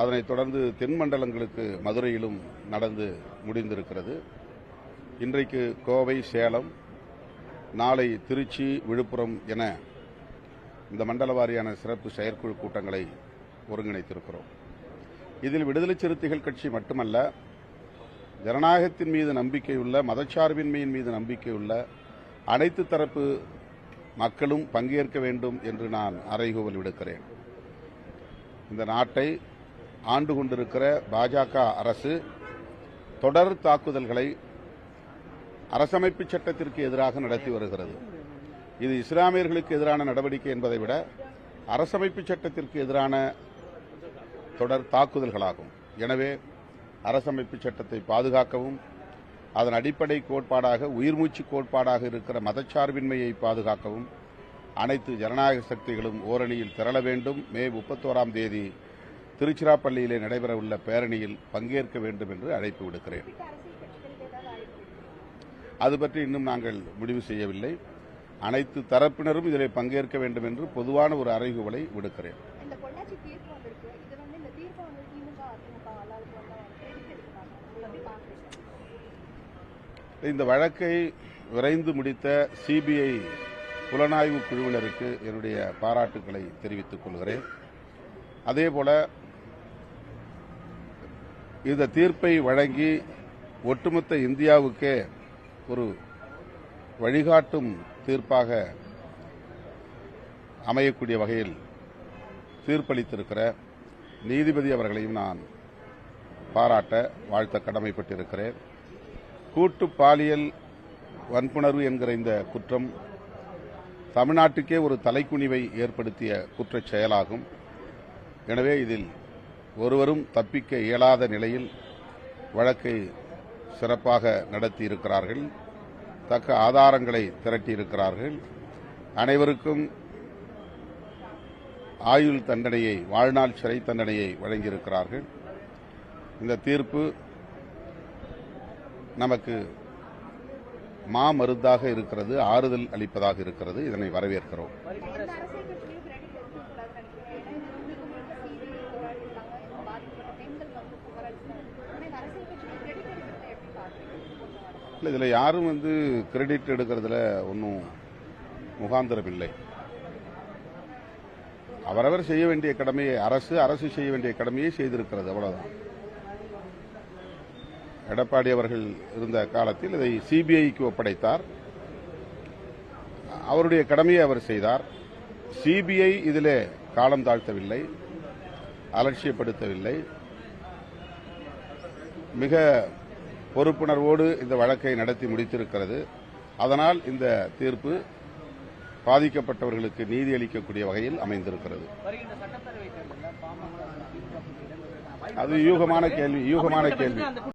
அதனைத் தொடர்ந்து தென் மண்டலங்களுக்கு மதுரையிலும் நடந்து முடிந்திருக்கிறது. இன்றைக்கு கோவை சேலம் நாளை திருச்சி விழுப்புரம் என இந்த மண்டல வாரியான சிறப்பு செயற்குழு கூட்டங்களை ஒருங்கிணைத்திருக்கிறோம். இதில் விடுதலை சிறுத்தைகள் கட்சி மட்டுமல்ல ஜனநாயகத்தின் மீது நம்பிக்கையுள்ள மதச்சார்பின்மையின் மீது நம்பிக்கையுள்ள அனைத்து தரப்பு மக்களும் பங்கேற்க வேண்டும் என்று நான் அறைகூவல் விடுக்கிறேன். இந்த நாட்டை ஆண்டு கொண்டிருக்கிற பாஜக அரசு தொடர் தாக்குதல்களை அரசமைப்பு சட்டத்திற்கு எதிராக நடத்தி வருகிறது. இது இஸ்லாமியர்களுக்கு எதிரான நடவடிக்கை என்பதை விட அரசமைப்பு சட்டத்திற்கு எதிரான தொடர் தாக்குதல்களாகும். எனவே அரசமைப்பு சட்டத்தை பாதுகாக்கவும் அதன் அடிப்படை கோட்பாடாக உயிர்மூச்சு கோட்பாடாக இருக்கிற மதச்சார்பின்மையை பாதுகாக்கவும் அனைத்து ஜனநாயக சக்திகளும் ஓரணியில் திரள வேண்டும். மே முப்பத்தோராம் தேதி திருச்சிராப்பள்ளியிலே நடைபெறவுள்ள பேரணியில் பங்கேற்க வேண்டும் என்று அழைப்பு விடுக்கிறேன். அது பற்றி இன்னும் நாங்கள் முடிவு செய்யவில்லை. அனைத்து தரப்பினரும் இதில் பங்கேற்க வேண்டும் என்று பொதுவான ஒரு அறைகூவலை விடுக்கிறேன். இந்த வழக்கை விரைந்து முடித்த சிபிஐ புலனாய்வு குழுவினருக்கு என்னுடைய பாராட்டுக்களை தெரிவித்துக் கொள்கிறேன். அதேபோல இந்த தீர்ப்பை வழங்கி ஒட்டுமொத்த இந்தியாவுக்கே ஒரு வழிகாட்டும் தீர்ப்பாக அமையக்கூடிய வகையில் தீர்ப்பளித்திருக்கிற நீதிபதி அவர்களையும் நான் பாராட்ட வாழ்த்த கடமைப்பட்டிருக்கிறேன். கூட்டு பாலியல் வன்புணர்வு என்கிற இந்த குற்றம் தமிழ்நாட்டுக்கே ஒரு தலைக்குனிவை ஏற்படுத்திய குற்றச் செயலாகும். எனவே இதில் ஒருவரும் தப்பிக்க இயலாத நிலையில் வழக்கை சிறப்பாக நடத்தியிருக்கிறார்கள். தக்க ஆதாரங்களை திரட்டியிருக்கிறார்கள். அனைவருக்கும் ஆயுள் தண்டனையை வாழ்நாள் சிறை தண்டனையை வழங்கியிருக்கிறார்கள். இந்த தீர்ப்பு நமக்கு மாமருந்தாக இருக்கிறது ஆறுதல் அளிப்பதாக இருக்கிறது. இதனை வரவேற்கிறோம். இல்லை இதில் யாரும் வந்து கிரெடிட் எடுக்கிறதுல ஒன்றும் முகாந்திரம் இல்லை. அவரவர் செய்ய வேண்டிய கடமையை அரசு அரசு செய்ய வேண்டிய கடமையை செய்திருக்கிறது அவ்வளவுதான். எடப்பாடி அவர்கள் இருந்த காலத்தில் இதை சிபிஐக்கு ஒப்படைத்தார். அவருடைய கடமையை அவர் செய்தார். சிபிஐ இதிலே காலம் தாழ்த்தவில்லை அலட்சியப்படுத்தவில்லை. மிக பொறுப்புணர்வோடு இந்த வழக்கை நடத்தி முடித்திருக்கிறது. அதனால் இந்த தீர்ப்பு பாதிக்கப்பட்டவர்களுக்கு நீதி அளிக்கக்கூடிய வகையில் அமைந்திருக்கிறது. அது யூகமான கேள்வி. யூகமான கேள்வி